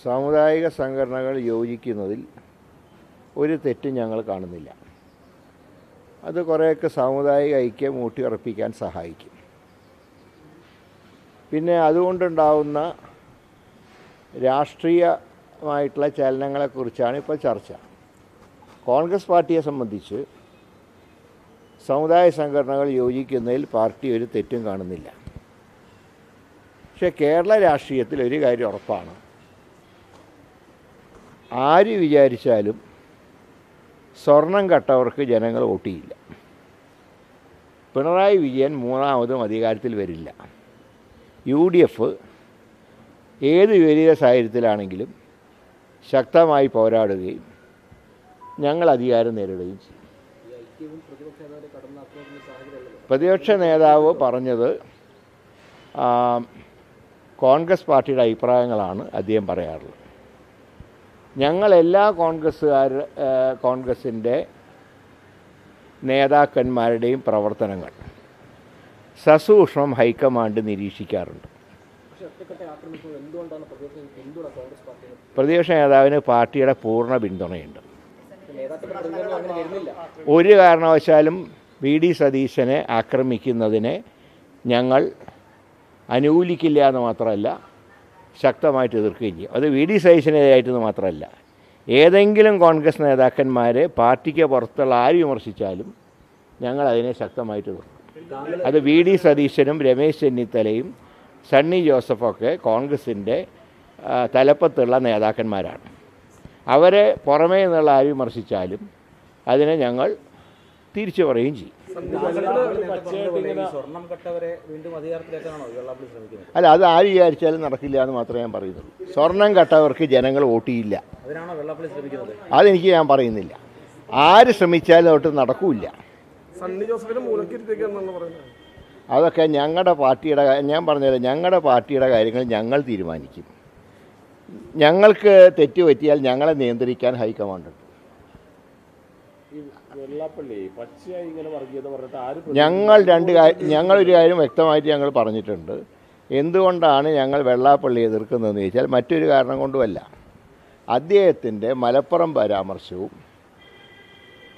സാമുദായിക സംഘടനകൾ യോജിക്കുന്നതിൽ ഒരു തെറ്റും ഞങ്ങൾ കാണുന്നില്ല. അത് കുറേയൊക്കെ സാമുദായിക ഐക്യം ഊട്ടിയുറപ്പിക്കാൻ സഹായിക്കും. പിന്നെ അതുകൊണ്ടുണ്ടാവുന്ന രാഷ്ട്രീയമായിട്ടുള്ള ചലനങ്ങളെക്കുറിച്ചാണ് ഇപ്പോൾ ചർച്ച. കോൺഗ്രസ് പാർട്ടിയെ സംബന്ധിച്ച് സമുദായ സംഘടനകൾ യോജിക്കുന്നതിൽ പാർട്ടി ഒരു തെറ്റും കാണുന്നില്ല. പക്ഷേ കേരള രാഷ്ട്രീയത്തിൽ ഒരു കാര്യം ഉറപ്പാണ്. ആര് വിചാരിച്ചാലും സ്വർണം കട്ടവർക്ക് ജനങ്ങൾ വോട്ട് ചെയ്യില്ല പിണറായി വിജയൻ മൂന്നാമതും അധികാരത്തിൽ വരില്ല. യു ഡി എഫ് ഏത് വിപരീത സാഹചര്യത്തിലാണെങ്കിലും ശക്തമായി പോരാടുകയും ഞങ്ങൾ അധികാരം നേരിടുകയും ചെയ്യും. പ്രതിപക്ഷ നേതാവ് പറഞ്ഞത് കോൺഗ്രസ് പാർട്ടിയുടെ അഭിപ്രായങ്ങളാണ് അദ്ദേഹം പറയാറുള്ളത്. ഞങ്ങൾ എല്ലാ കോൺഗ്രസ്സുകാർ കോൺഗ്രസിന്റെ നേതാക്കന്മാരുടെയും പ്രവർത്തനങ്ങൾ സസൂക്ഷ്മം ഹൈക്കമാൻഡ് നിരീക്ഷിക്കാറുണ്ട്. പ്രതിപക്ഷ നേതാവിന് പാർട്ടിയുടെ പൂർണ പിന്തുണയുണ്ട്. ഒരു കാരണവശാലും വി ഡി സതീശനെ ആക്രമിക്കുന്നതിനെ ഞങ്ങൾ അനുകൂലിക്കില്ല എന്ന് മാത്രമല്ല ശക്തമായിട്ട് എതിർക്കുകയും ചെയ്യും. അത് വി ഡി സതീശനെതിരായിട്ടെന്ന് മാത്രമല്ല. ഏതെങ്കിലും കോൺഗ്രസ് നേതാക്കന്മാരെ പാർട്ടിക്ക് പുറത്തുള്ള ആര് വിമർശിച്ചാലും ഞങ്ങൾ അതിനെ ശക്തമായിട്ട് എതിർക്കും. അത് വി ഡി സതീശനും രമേശ് ചെന്നിത്തലയും സണ്ണി ജോസഫൊക്കെ കോൺഗ്രസിന്റെ തലപ്പത്തുള്ള നേതാക്കന്മാരാണ്. അവരെ പുറമേ നിന്നുള്ള ആര് വിമർശിച്ചാലും അതിനെ ഞങ്ങൾ തിരിച്ചു പറയുകയും ചെയ്യും. സ്വർണം കട്ടവരെ വീണ്ടും അധികാരത്തിലേക്കാണോ വെള്ളാപ്പള്ളി ശ്രമിക്കുന്നത്? അല്ല അത് ആര് വിചാരിച്ചാലും നടക്കില്ല എന്ന് മാത്രമേ ഞാൻ പറയുന്നുള്ളൂ. സ്വർണം കട്ടവർക്ക് ജനങ്ങൾ വോട്ട് ചെയ്യില്ല. അതിനാണോ വെള്ളാപ്പള്ളി ശ്രമിക്കുന്നത്? അതെനിക്ക് ഞാൻ പറയുന്നില്ല. ആര് ശ്രമിച്ചാലും ഒട്ടും നടക്കൂല സണ്ണി ജോസഫിനെ മൂലക്കിരുത്തേക്കാണെന്നാണ് പറയുന്നത്. അതൊക്കെ ഞങ്ങളുടെ പാർട്ടിയുടെ ഞാൻ പറഞ്ഞല്ലോ ഞങ്ങളുടെ പാർട്ടിയുടെ കാര്യങ്ങൾ ഞങ്ങൾ തീരുമാനിക്കും. ഞങ്ങൾക്ക് തെറ്റ് പറ്റിയാൽ ഞങ്ങളെ നിയന്ത്രിക്കാൻ ഹൈക്കമാൻഡ് ഉണ്ട് വെള്ളാപ്പള്ളി പച്ചയായി ഇങ്ങനെ വർഗീയത പറഞ്ഞിട്ട് ആര് ഞങ്ങൾ രണ്ട് കാര്യം ഞങ്ങളൊരു കാര്യം വ്യക്തമായിട്ട് ഞങ്ങൾ പറഞ്ഞിട്ടുണ്ട്. എന്തുകൊണ്ടാണ് ഞങ്ങൾ വെള്ളാപ്പള്ളി എതിർക്കുന്നതെന്ന് ചോദിച്ചാൽ മറ്റൊരു കാരണം കൊണ്ടുമല്ല. അദ്ദേഹത്തിന്റെ മലപ്പുറം പരാമർശവും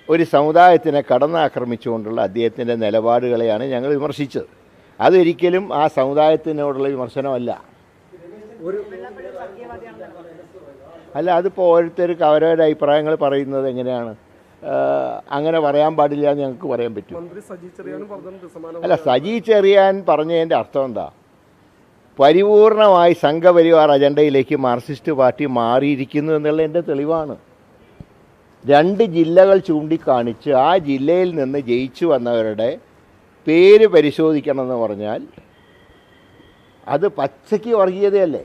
ഒരു സമുദായത്തിനെ കടന്നാക്രമിച്ചുകൊണ്ടുള്ള അദ്ദേഹത്തിന്റെ നിലപാടുകളെയാണ് ഞങ്ങൾ വിമർശിച്ചത്. അതൊരിക്കലും ആ സമുദായത്തിനോടുള്ള വിമർശനമല്ല. അല്ല അതിപ്പോൾ ഓരോരുത്തർക്ക് അവരവരുടെ അഭിപ്രായങ്ങൾ പറയുന്നത് എങ്ങനെയാണ്? അങ്ങനെ പറയാൻ പാടില്ല എന്ന് ഞങ്ങൾക്ക് പറയാൻ പറ്റും. അല്ല സജി ചെറിയാൻ പറഞ്ഞതിന്റെ അർത്ഥം എന്താ? പരിപൂർണമായി സംഘപരിവാർ അജണ്ടയിലേക്ക് മാർക്സിസ്റ്റ് പാർട്ടി മാറിയിരിക്കുന്നു എന്നുള്ളതിന്റെ തെളിവാണ്. രണ്ട് ജില്ലകൾ ചൂണ്ടിക്കാണിച്ച് ആ ജില്ലയിൽ നിന്ന് ജയിച്ചു വന്നവരുടെ പേര് പരിശോധിക്കണമെന്ന് പറഞ്ഞാൽ അത് പച്ചയ്ക്ക് വർഗീയതയല്ലേ?